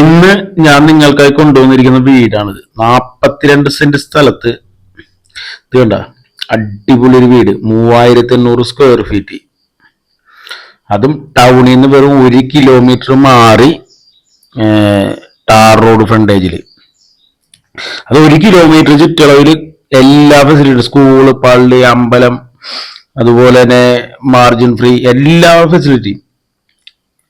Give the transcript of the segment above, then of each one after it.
ഇന്ന് ഞാൻ നിങ്ങൾക്കായി കൊണ്ടുവന്നിരിക്കുന്ന വീടാണിത്. നാപ്പത്തിരണ്ട് സെന്റ് സ്ഥലത്ത് ഇത് കണ്ട അടിപൊളി ഒരു വീട് മൂവായിരത്തി എണ്ണൂറ് സ്ക്വയർ ഫീറ്റ് അതും ടൗണിൽ നിന്ന് വെറും ഒരു കിലോമീറ്റർ മാറി ടാർ റോഡ് ഫ്രണ്ടേജിൽ അത് ഒരു കിലോമീറ്റർ ചുറ്റളവിൽ എല്ലാ ഫെസിലിറ്റി സ്കൂൾ പള്ളി അമ്പലം അതുപോലെ തന്നെ മാർജിൻ ഫ്രീ എല്ലാ ഫെസിലിറ്റിയും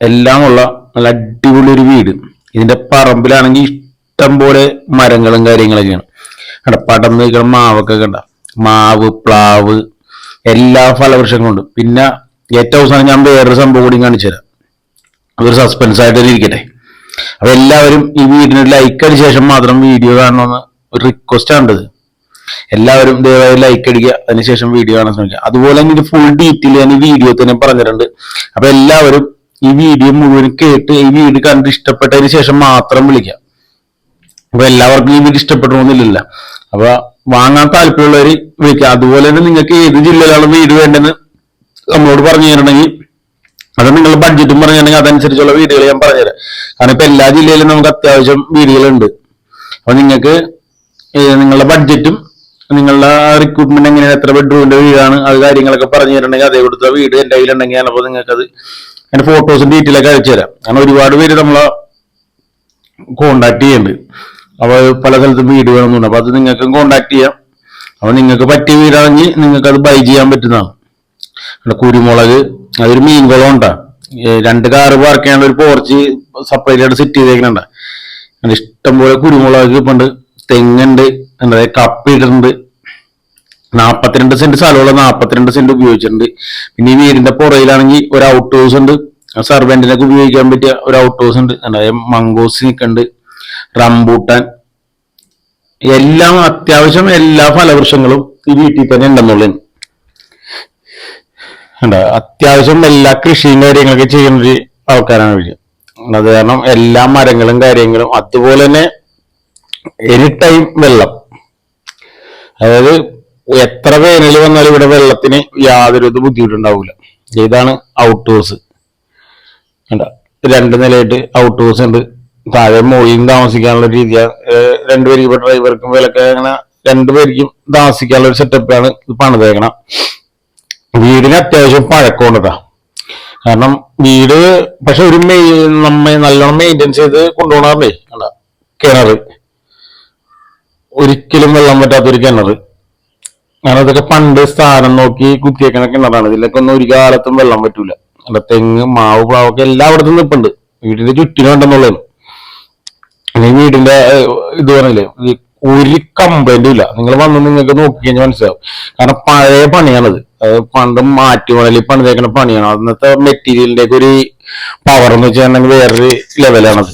എല്ലാം ഉള്ള നല്ല അടിപൊളി ഒരു വീട്. ഇതിന്റെ പറമ്പിലാണെങ്കിൽ ഇഷ്ടം പോലെ മരങ്ങളും കാര്യങ്ങളൊക്കെയാണ്. കണ്ട പടർന്ന് നിൽക്കുന്ന മാവൊക്കെ കണ്ട? മാവ് പ്ലാവ് എല്ലാ ഫലവൃക്ഷങ്ങളും ഉണ്ട്. പിന്നെ ഏറ്റവും അവസാനം ഞാൻ വേറൊരു സംഭവം കൂടി കാണിച്ചു തരാം അതൊരു സസ്പെൻസ് ആയിട്ട് ഇരിക്കട്ടെ. അപ്പൊ എല്ലാവരും ഈ വീടിന് ലൈക്ക് അടിച്ച ശേഷം മാത്രം വീഡിയോ കാണണമെന്ന് ഒരു റിക്വസ്റ്റ് ആണ്ടത് എല്ലാവരും ദയവായി ലൈക്ക് അടിക്കുക. അതിനുശേഷം വീഡിയോ കാണാൻ ശ്രമിക്കുക. അതുപോലെ തന്നെ ഫുൾ ഡീറ്റെയിൽ ഞാൻ ഈ വീഡിയോ തന്നെ പറഞ്ഞിട്ടുണ്ട്. അപ്പൊ എല്ലാവരും ഈ വീഡിയോ മുഴുവൻ കേട്ട് ഈ വീട് കണ്ട് ഇഷ്ടപ്പെട്ടതിന് ശേഷം മാത്രം വിളിക്കാം. അപ്പൊ എല്ലാവർക്കും ഈ വീട് ഇഷ്ടപ്പെടണമെന്നില്ല അപ്പൊ വാങ്ങാൻ താല്പര്യമുള്ളവർ വിളിക്കാം. അതുപോലെ തന്നെ നിങ്ങൾക്ക് ഏത് ജില്ലയിലാണ് വീട് വേണ്ടതെന്ന് നമ്മളോട് പറഞ്ഞു തരണമെങ്കിൽ അത് നിങ്ങൾ ബഡ്ജറ്റും പറഞ്ഞിട്ടുണ്ടെങ്കിൽ അതനുസരിച്ചുള്ള വീടുകൾ ഞാൻ പറഞ്ഞുതരാം കാരണം ഇപ്പൊ എല്ലാ ജില്ലയിലും നമുക്ക് അത്യാവശ്യം വീടുകളുണ്ട്. അപ്പൊ നിങ്ങൾക്ക് നിങ്ങളുടെ ബഡ്ജറ്റും നിങ്ങളുടെ റിക്രൂട്ട്മെന്റ് എങ്ങനെയാണ്? എത്ര ബെഡ്റൂമിന്റെ വീടാണ്? അത് കാര്യങ്ങളൊക്കെ പറഞ്ഞു തരണമെങ്കിൽ അതേ കൊടുത്ത വീട് എന്റെ കയ്യിലുണ്ടെങ്കിൽ അപ്പോൾ നിങ്ങൾക്ക് അത് അതിന്റെ ഫോട്ടോസും ഡീറ്റെയിൽ ഒക്കെ അയച്ചു തരാം. കാരണം ഒരുപാട് പേര് നമ്മളെ കോണ്ടാക്ട് ചെയ്യുന്നുണ്ട്. അപ്പോൾ പല സ്ഥലത്തും വീട് വേണമെന്നുണ്ട് അപ്പൊ അത് നിങ്ങൾക്ക് കോണ്ടാക്ട് ചെയ്യാം. അപ്പൊ നിങ്ങൾക്ക് പറ്റിയ വീടാണെങ്കിൽ നിങ്ങൾക്ക് അത് ബൈ ചെയ്യാൻ പറ്റുന്നതാണ്. അവിടെ കുരുമുളക് അതൊരു മീൻ കുളം ഉണ്ടാ രണ്ട് കാറ് പാർക്ക് ചെയ്യാനുള്ള ഒരു പോർച്ച് സെപ്പറേറ്റ് ആയിട്ട് സെറ്റ് ചെയ്തേക്കുന്നുണ്ട് അങ്ങനെ ഇഷ്ടംപോലെ കുരുമുളക് ഇപ്പുണ്ട്. തെങ്ങുണ്ട്. എന്താ കപ്പ ഇടുന്നുണ്ട്. നാപ്പത്തിരണ്ട് സെന്റ് സ്ഥലമുള്ള നാപ്പത്തിരണ്ട് സെന്റ് ഉപയോഗിച്ചിട്ടുണ്ട്. പിന്നെ ഈ വീടിന്റെ പുറയിലാണെങ്കിൽ ഒരു ഔട്ട് ഹൗസ് ഉണ്ട് സർവെന്റിനൊക്കെ ഉപയോഗിക്കാൻ പറ്റിയ ഒരു ഔട്ട് ഹൗസ് ഉണ്ട്. അതായത് മംഗോസ് നിൽക്കുന്നുണ്ട്. റംബൂട്ടാൻ. എല്ലാം അത്യാവശ്യം എല്ലാ ഫലവൃക്ഷങ്ങളും ഈ വീട്ടിൽ തന്നെ ഉണ്ടെന്നുള്ളത് ഉണ്ട് അത്യാവശ്യം എല്ലാ കൃഷിയും കാര്യങ്ങളൊക്കെ ചെയ്യുന്ന ഒരു ആൾക്കാരാണ് ഇവർ. അത് കാരണം എല്ലാ മരങ്ങളും കാര്യങ്ങളും അതുപോലെ തന്നെ എനി ടൈം വെള്ളം. അതായത് എത്ര വേനൽ വന്നാലും ഇവിടെ വെള്ളത്തിന് യാതൊരു ഇത് ബുദ്ധിമുട്ടുണ്ടാവില്ല ഇതാണ് ഔട്ട് ഹൗസ് രണ്ട് നിലയായിട്ട് ഔട്ട് ഹൗസ് ഉണ്ട്. താഴെ മോളിയും താമസിക്കാനുള്ള രീതിയാണ് രണ്ടുപേർക്ക് ഇപ്പൊ ഡ്രൈവർക്കും വിലക്ക് അങ്ങനെ രണ്ടുപേർക്കും താമസിക്കാനുള്ള ഒരു സെറ്റപ്പാണ് ഇത് പണിതേക്കണം. വീടിന് അത്യാവശ്യം പഴക്കമുണ്ടതാ കാരണം വീട് പക്ഷെ ഒരു മെയ് നമ്മ നല്ലോണം മെയിന്റെയിൻ ചെയ്ത് കൊണ്ടുപോകണമേ അല്ല കിണറ്. ഒരിക്കലും വെള്ളം പറ്റാത്തൊരു കിണറ്. കാരണം ഇതൊക്കെ പണ്ട് സ്ഥാനം നോക്കി കുത്തിയേക്കണ കിണറാണ് ഇതിലൊക്കെ ഒന്നും ഒരു കാലത്തും വെള്ളം പറ്റൂല. അല്ല തെങ്ങ് മാവ് പ്ലാവൊക്കെ എല്ലായിടത്തും നിൽപ്പുണ്ട് വീടിന്റെ ചുറ്റിനും ഉണ്ടെന്നുള്ളത് ഈ വീടിന്റെ ഇത് പറഞ്ഞില്ലേ ഒരു കംപ്ലൈന്റും ഇല്ല. നിങ്ങൾ വന്ന് നിങ്ങൾക്ക് നോക്കി കഴിഞ്ഞാൽ മനസ്സിലാവും. കാരണം പഴയ പണിയാണത്. അത് പണ്ട് മാറ്റുപണലി പണിതേക്കുന്ന പണിയാണ്. അന്നത്തെ മെറ്റീരിയലിന്റെ ഒരു പവർ എന്ന് വെച്ചിട്ടുണ്ടെങ്കിൽ വേറൊരു ലെവലാണത്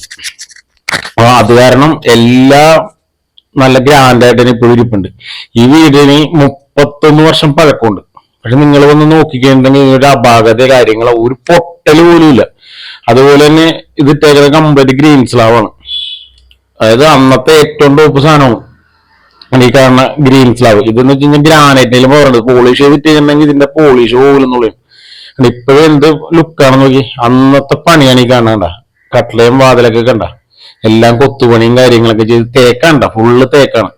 അത് കാരണം എല്ലാ നല്ല ഗ്രാൻഡായിട്ട് തന്നെ ഇപ്പോഴും ഇരിപ്പുണ്ട് ഈ വീടിന് മുപ്പത്തൊന്ന് വർഷം പഴക്കമുണ്ട്. പക്ഷെ നിങ്ങൾ വന്ന് നോക്കിക്കഴിഞ്ഞിട്ടുണ്ടെങ്കിൽ ഒരു അപാകത കാര്യങ്ങളോ ഒരു പൊട്ടൽ പോലും ഇല്ല. അതുപോലെ തന്നെ ഇത് ഇട്ടേക്കുന്ന കംപ്ലീറ്റ് ഗ്രീൻ സ്ലാവാണ് അതായത് അന്നത്തെ ഏറ്റവും ടോപ്പ് സാധനമാണ് ഈ കാണുന്ന ഗ്രീൻ സ്ലാവ് ഇതെന്ന് വെച്ച് കഴിഞ്ഞാൽ ഗ്രാനൈറ്റിലും പറയുന്നത് പോളിഷ് ചെയ്തിട്ടുണ്ടെങ്കിൽ ഇതിന്റെ പോളിഷ് പോകുന്നുള്ളത് ഇപ്പോഴും എന്ത് ലുക്കാണെന്ന് നോക്കി അന്നത്തെ പണിയാണ് ഈ കാണണ്ട കട്ട്ലയും വാതിലൊക്കെ കണ്ട. എല്ലാം കൊത്തുപണിയും കാര്യങ്ങളൊക്കെ ചെയ്ത് തേക്കണ്ട ഫുള്ള് തേക്കാണ്.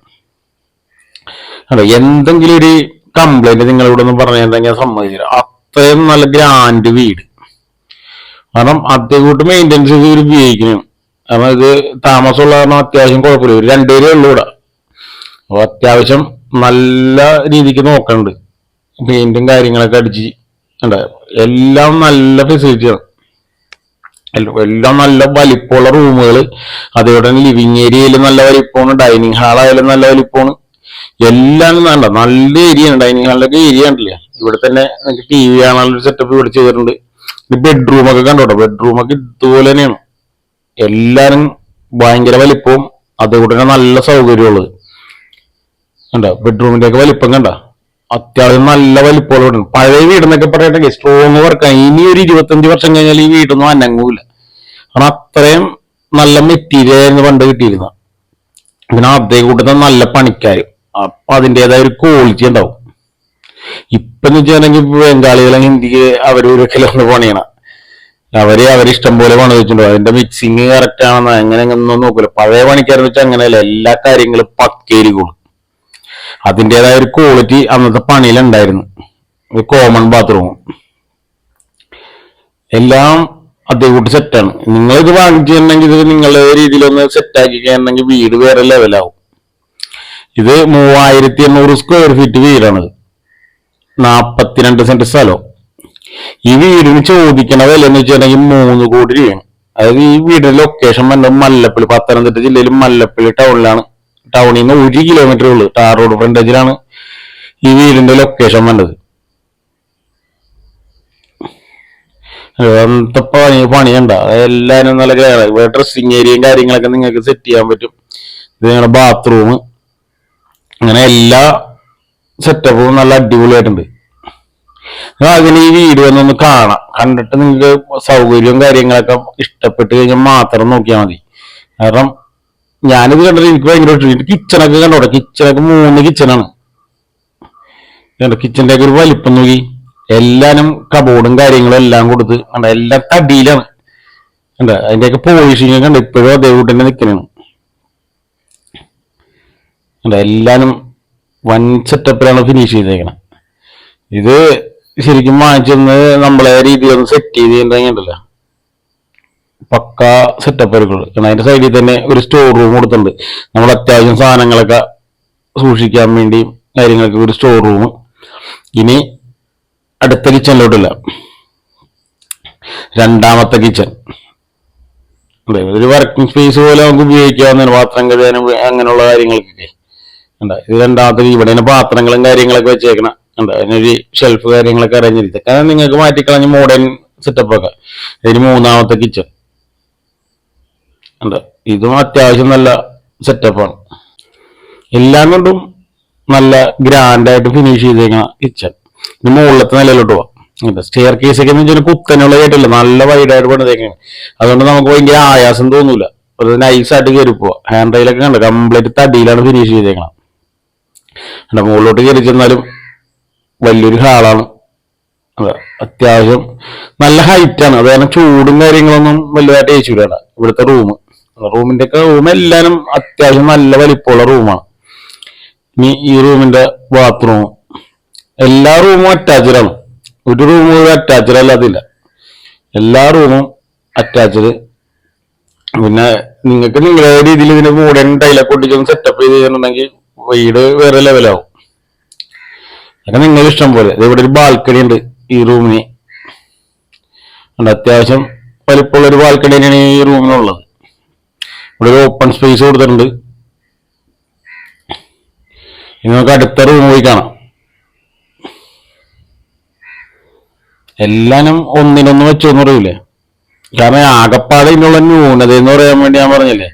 അതെ എന്തെങ്കിലും ഒരു കംപ്ലൈന്റ് നിങ്ങളിവിടെ ഒന്ന് പറഞ്ഞിട്ടുണ്ടെങ്കിൽ സമ്മതിച്ചില്ല. അത്രയും നല്ല ഗ്രാൻഡ് വീട്. കാരണം അതേ കൂട്ട് മെയിന്റെനൻസ് ചെയ്ത് ഇവർ ഉപയോഗിക്കണം കാരണം ഇത് താമസമുള്ള കാരണം അത്യാവശ്യം കുഴപ്പമില്ല. ഒരു രണ്ടുപേരേ ഉള്ളൂ ഇവിടെ. അപ്പോൾ അത്യാവശ്യം നല്ല രീതിക്ക് നോക്കണ്ട് പെയിന്റും കാര്യങ്ങളൊക്കെ അടിച്ച്. ഉണ്ട് എല്ലാം നല്ല ഫെസിലിറ്റിയാണ് എല്ലാം നല്ല വലിപ്പമുള്ള റൂമുകൾ അതേപോലെ തന്നെ ലിവിങ് ഏരിയയിൽ നല്ല വലിപ്പമാണ് ഡൈനിങ് ഹാളായാലും നല്ല വലിപ്പമാണ്. എല്ലാം നല്ല നല്ല ഏരിയ ആണ് ഡൈനിങ് ഹാളിലൊക്കെ ഏരിയ ഉണ്ടല്ലേ? ഇവിടെ തന്നെ നിങ്ങൾക്ക് ടി വി കാണാനുള്ള സെറ്റപ്പ് ഇവിടെ ചെയ്തിട്ടുണ്ട്. ബെഡ്റൂം ഒക്കെ കണ്ടോട്ടോ ബെഡ്റൂം ഒക്കെ ഇതുപോലെ തന്നെയാണ്. എല്ലാരും ഭയങ്കര വലിപ്പവും അതുകൊണ്ട് തന്നെ നല്ല സൗകര്യമുള്ളത് കണ്ട? ബെഡ്റൂമിന്റെ ഒക്കെ വലിപ്പം കണ്ട? അത്യാവശ്യം നല്ല വലിപ്പമുള്ള പഴയ വീടെന്നൊക്കെ പറയട്ടെ സ്ട്രോങ് വർക്കാണ് ഇനി ഒരു ഇരുപത്തഞ്ച് വർഷം കഴിഞ്ഞാൽ ഈ വീടൊന്നും അനങ്ങൂല. കാരണം അത്രയും നല്ല മെറ്റീരിയൽ ആയിരുന്നു പണ്ട് കിട്ടിയിരുന്ന പിന്നെ അതേ കൂട്ടത്തിൽ നല്ല പണിക്കാര്. അപ്പൊ അതിന്റെതായ ഒരു ക്വാളിറ്റി ഉണ്ടാവും. ഇപ്പൊ എന്ന് വെച്ചിട്ടുണ്ടെങ്കിൽ ബംഗാളികളും ഹിന്ദിക്ക് അവരൂരൊക്കെ ഒന്ന് പണിയണം. അവർ അവരിഷ്ടം പോലെ പണി വെച്ചിട്ടുണ്ടോ. അതിന്റെ മിക്സിങ് കറക്റ്റ് ആണെന്ന് അങ്ങനെ ഒന്നും നോക്കൂല. പഴയ പണിക്കാരെന്ന് വെച്ചാൽ അങ്ങനെയല്ല. എല്ലാ കാര്യങ്ങളും പക്കേരിക്കും അതിന്റെതായ ഒരു ക്വാളിറ്റി അന്നത്തെ പണിയിലുണ്ടായിരുന്നു. ഒരു കോമൺ ബാത്റൂം എല്ലാം അതേകൂട്ട് സെറ്റാണ് നിങ്ങൾ ഇത് വാങ്ങിച്ചിട്ടുണ്ടെങ്കിൽ ഇത് നിങ്ങളുടെ രീതിയിലൊന്ന് സെറ്റ് ആക്കി കഴിഞ്ഞിട്ടുണ്ടെങ്കിൽ വീട് വേറെ ലെവലാവും ഇത് മൂവായിരത്തി എണ്ണൂറ് സ്ക്വയർ ഫീറ്റ് വീടാണ്. നാപ്പത്തിരണ്ട് സെന്റ് സ്ഥലം. ഈ വീടിന് ചോദിക്കണ വില എന്ന് വെച്ചിട്ടുണ്ടെങ്കിൽ മൂന്ന് കോടി രൂപയാണ്. അതായത് ഈ വീടിന്റെ ലൊക്കേഷൻ വന്നത് മല്ലപ്പള്ളി പത്തനംതിട്ട ജില്ലയിൽ മല്ലപ്പള്ളി ടൗണിലാണ് ടൗണിൽ നിന്ന് ഒരു കിലോമീറ്റർ ഉള്ളു. ടാർ റോഡ് ഫ്രണ്ടേജിലാണ് ഈ വീടിന്റെ ലൊക്കേഷൻ വന്നത് എന്ത പണി പണിയുണ്ട. അതെല്ലാരും നല്ല കേറ ഇവിടെ ഡ്രസ്സിങ് ഏരിയയും കാര്യങ്ങളൊക്കെ നിങ്ങൾക്ക് സെറ്റ് ചെയ്യാൻ പറ്റും. ഇത് നിങ്ങളുടെ ബാത്റൂം അങ്ങനെ എല്ലാ സെറ്റപ്പും നല്ല അടിപൊളിയായിട്ടുണ്ട്. അതിന് ഈ വീട് വന്നൊന്ന് കാണാം. കണ്ടിട്ട് നിങ്ങൾക്ക് സൗകര്യവും കാര്യങ്ങളൊക്കെ ഇഷ്ടപ്പെട്ട് കഴിഞ്ഞാൽ മാത്രം നോക്കിയാൽ മതി. കാരണം ഞാനിത് കണ്ടിട്ട് എനിക്ക് ഭയങ്കര ഇഷ്ടപ്പെട്ടു കിച്ചണൊക്കെ കണ്ടോടെ കിച്ചണൊക്കെ മൂന്ന് കിച്ചണാണ് കണ്ടോ? കിച്ചന്റെ ഒക്കെ ഒരു വലിപ്പം നോക്കി. എല്ലാനും കബോർഡും കാര്യങ്ങളും എല്ലാം കൊടുത്ത് കണ്ട എല്ലാം തടിയിലാണ് കണ്ടോ അതിന്റെയൊക്കെ പോളിഷിങ് കണ്ട ഇപ്പോഴും അതേ കൂട്ടി തന്നെ നിൽക്കണാണ്. കണ്ട എല്ലാനും വൻ സെറ്റപ്പിലാണ് ഫിനിഷ് ചെയ്തേക്കണം. ഇത് ശരിക്കും വാങ്ങിച്ചെന്ന് നമ്മളെ രീതിയിൽ ഒന്ന് സെറ്റ് ചെയ്ത് കഴിഞ്ഞിട്ടില്ല പക്ക സെറ്റപ്പ് ആയിരിക്കുള്ളൂ. കാരണം അതിന്റെ സൈഡിൽ തന്നെ ഒരു സ്റ്റോർ റൂം കൊടുത്തിട്ടുണ്ട്. നമ്മൾ അത്യാവശ്യം സാധനങ്ങളൊക്കെ സൂക്ഷിക്കാൻ വേണ്ടി കാര്യങ്ങൾക്ക് ഒരു സ്റ്റോർ റൂം ഇനി അടുത്ത കിച്ചണിലോട്ടില്ല രണ്ടാമത്തെ കിച്ചൺ അതെ ഒരു വർക്കിംഗ് സ്പേസ് പോലെ നമുക്ക് ഉപയോഗിക്കാവുന്ന പാത്രം കഴുകാനും അങ്ങനെയുള്ള കാര്യങ്ങൾക്കൊക്കെ. ഉണ്ടാ ഇത് രണ്ടാമത്തെ ഇവിടെ തന്നെ പാത്രങ്ങളും കാര്യങ്ങളൊക്കെ വെച്ചേക്കണം. ഉണ്ടാ അതിനൊരു ഷെൽഫ് കാര്യങ്ങളൊക്കെ അറേഞ്ച് ഇതൊക്കെ നിങ്ങൾക്ക് മാറ്റിക്കളഞ്ഞ് മോഡേൺ സെറ്റപ്പ് ഒക്കെ. ഇതിന് മൂന്നാമത്തെ കിച്ചൺ ഉണ്ട് ഇതും അത്യാവശ്യം നല്ല സെറ്റപ്പാണ് എല്ലാം കൊണ്ടും നല്ല ഗ്രാൻഡായിട്ട് ഫിനിഷ് ചെയ്തേക്കണ കിച്ചൺ ഇനി മുകളിലത്തെ നിലയിലോട്ട് പോവാം. സ്റ്റെയർ കേസ് ഒക്കെ എന്ന് വെച്ചാൽ കുത്തനുള്ള കേട്ടില്ല നല്ല വൈഡായിട്ട് പണിതേക്കാണ് അതുകൊണ്ട് നമുക്ക് ഭയങ്കര ആയാസം തോന്നൂല. അത് നൈസായിട്ട് കയറി പോവാം. ഹാൻഡ് റൈലൊക്കെ കണ്ട്? കംപ്ലീറ്റ് തടിയിലാണ് ഫിനിഷ് ചെയ്തേക്കണം അല്ല മുകളിലോട്ട് കയറി ചെന്നാലും വലിയൊരു ഹാളാണ് അതെ അത്യാവശ്യം നല്ല ഹൈറ്റ് ആണ്. അത് കാരണം ചൂടും കാര്യങ്ങളൊന്നും വലുതായിട്ട് ഏച്ചില്ല ഇവിടുത്തെ റൂം റൂമിന്റെ ഒക്കെ റൂം എല്ലാവരും അത്യാവശ്യം നല്ല വലിപ്പമുള്ള റൂമാണ് ഇനി ഈ റൂമിന്റെ ബാത്റൂം എല്ലാ റൂമും അറ്റാച്ച്ഡ് ആണ് ഒരു റൂം അറ്റാച്ച്ഡ് അല്ലാതില്ല. എല്ലാ റൂമും അറ്റാച്ച്ഡ്. പിന്നെ നിങ്ങൾക്ക് നിങ്ങളുടെ രീതിയിൽ ഇതിന് മോഡേൺ ടൈലൊക്കെ ഒട്ടിച്ചൊന്ന് സെറ്റപ്പ് ചെയ്ത് കഴിഞ്ഞിട്ടുണ്ടെങ്കിൽ വീട് വേറെ ലെവലാവും അതൊക്കെ നിങ്ങളുടെ ഇഷ്ടം പോലെ. ഇവിടെ ഒരു ബാൽക്കണി ഉണ്ട് ഈ റൂമിന്. അത്യാവശ്യം വലിപ്പമുള്ള ഒരു ബാൽക്കണി തന്നെയാണ് ഈ റൂമിനുള്ളത്. ഇവിടെ ഒരു ഓപ്പൺ സ്പേസ് കൊടുത്തിട്ടുണ്ട്. ഇനി നമുക്ക് അടുത്ത റൂം പോയി കാണാം. എല്ലാനും ഒന്നിനൊന്ന് വെച്ചോന്ന് പറയൂലേ? കാരണം ആകപ്പാടെ ഇതിനുള്ള ന്യൂനത എന്ന് പറയാൻ വേണ്ടി ഞാൻ പറഞ്ഞില്ലേ?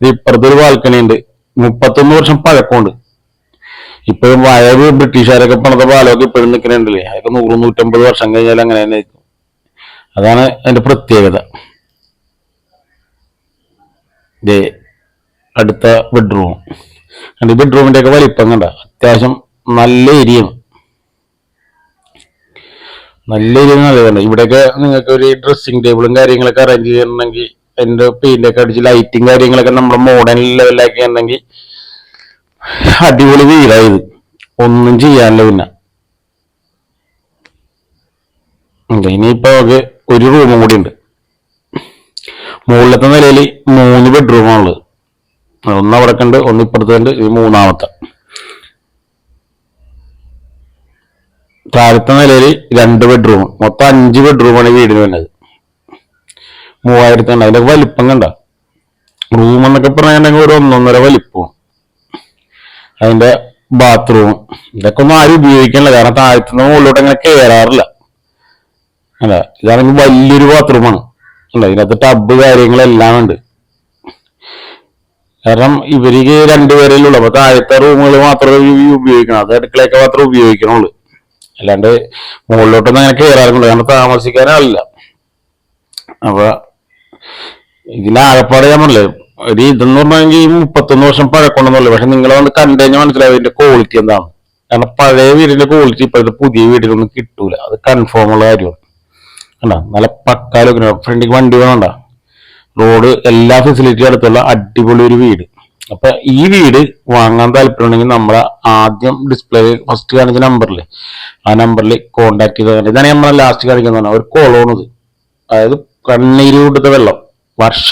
ഇത് ഇപ്പുറത്തെ ബാൽക്കണി ഉണ്ട്. മുപ്പത്തൊന്ന് വർഷം പഴക്കമുണ്ട്. ഇപ്പോഴും വയറ് ബ്രിട്ടീഷുകാരൊക്കെ പണിത പാലമൊക്കെ ഇപ്പോഴും നിൽക്കുന്നുണ്ടല്ലേ? അതൊക്കെ നൂറ് നൂറ്റമ്പത് വർഷം കഴിഞ്ഞാൽ അങ്ങനെ തന്നെ ആയിരിക്കും. അതാണ് അതിന്റെ പ്രത്യേകത. അടുത്ത ബെഡ്റൂം ബെഡ്റൂമിന്റെ ഒക്കെ വലിപ്പം കണ്ട? അത്യാവശ്യം നല്ല ഏരിയയാണ് നല്ല രീതിയിൽ നല്ലതാണ് ഇവിടെയൊക്കെ നിങ്ങൾക്ക് ഒരു ഡ്രസ്സിംഗ് ടേബിളും കാര്യങ്ങളൊക്കെ അറേഞ്ച് ചെയ്യണമെങ്കിൽ അതിന്റെ പെയിന്റ് ഒക്കെ അടിച്ച് ലൈറ്റും കാര്യങ്ങളൊക്കെ നമ്മുടെ മോഡേൺ ലെവലാക്കി ഉണ്ടെങ്കിൽ അടിപൊളി വീടായത് ഒന്നും ചെയ്യാനില്ല പിന്നെ. ഇനിയിപ്പോ നമുക്ക് ഒരു റൂമും കൂടി ഉണ്ട്. മുകളിലത്തെ നിലയിൽ മൂന്ന് ബെഡ്റൂമാണുള്ളത് ഒന്ന് അവിടെ കണ്ട് ഒന്ന് ഇപ്പുറത്തുണ്ട് ഇത് മൂന്നാമത്തെ. താഴത്തെ നിലയിൽ രണ്ട് ബെഡ്റൂം മൊത്തം അഞ്ച് ബെഡ്റൂമാണ് ഈ വീടിന് വന്നത് മൂവായിരത്തി ഉണ്ട് അതിന്റെ വലിപ്പം കണ്ട? റൂം എന്നൊക്കെ പറഞ്ഞിട്ടുണ്ടെങ്കിൽ ഒരു ഒന്നൊന്നര വലിപ്പവും അതിന്റെ ബാത്റൂം ഇതൊക്കെ ഒന്നും ആരും ഉപയോഗിക്കണില്ല. കാരണം താഴത്തുനിന്ന് മുകളിലോട്ട് അങ്ങനെ കയറാറില്ല അല്ല ഇതാണെങ്കിൽ വലിയൊരു ബാത്റൂമാണ് അല്ല ഇതിനകത്ത് ടബ് കാര്യങ്ങളെല്ലാം ഉണ്ട്. കാരണം ഇവർക്ക് രണ്ടുപേരല്ലേ ഉള്ളൂ. അപ്പൊ താഴത്തെ റൂമുകൾ മാത്രമേ ഉപയോഗിക്കണം. അത് അടുക്കളയൊക്കെ മാത്രമേ ഉപയോഗിക്കണുള്ളൂ. അല്ലാണ്ട് മുകളിലോട്ടൊന്നും അങ്ങനെ കയറാറുണ്ട് കാരണം താമസിക്കാനല്ല അപ്പൊ ഇതിലാകപ്പാടെ ഞാൻ പറഞ്ഞില്ലേ ഒരു ഇതെന്ന് പറഞ്ഞെങ്കിൽ ഈ മുപ്പത്തൊന്ന് വർഷം പഴക്കമുണ്ടെന്നുള്ളു പക്ഷെ നിങ്ങളെ വന്ന് കണ്ടു കഴിഞ്ഞാൽ മനസ്സിലാവും ഇതിന്റെ ക്വാളിറ്റി എന്താണ്. കാരണം പഴയ വീടിന്റെ ക്വാളിറ്റി ഇപ്പോഴത്തെ പുതിയ വീടിനൊന്നും കിട്ടൂല. അത് കൺഫേം ഉള്ള കാര്യമാണ്. കണ്ട? നല്ല പക്കാലൊക്കെ ഫ്രണ്ടിക്ക് വണ്ടി വേണ്ട റോഡ് എല്ലാ ഫെസിലിറ്റിയും അടുത്തുള്ള അടിപൊളി ഒരു വീട്. അപ്പൊ ഈ വീട് വാങ്ങാൻ താല്പര്യമുണ്ടെങ്കിൽ നമ്മൾ ആദ്യം ഡിസ്പ്ലേ ഫസ്റ്റ് കാണിച്ച നമ്പറിൽ ആ നമ്പറിൽ കോണ്ടാക്ട് ചെയ്താൽ ഇതാണ് നമ്മളെ ലാസ്റ്റ് കാണിക്കുന്നത് ഒരു കുളമാണിത് അതായത് കണ്ണീരൂട്ടത്തെ വെള്ളം. വർഷം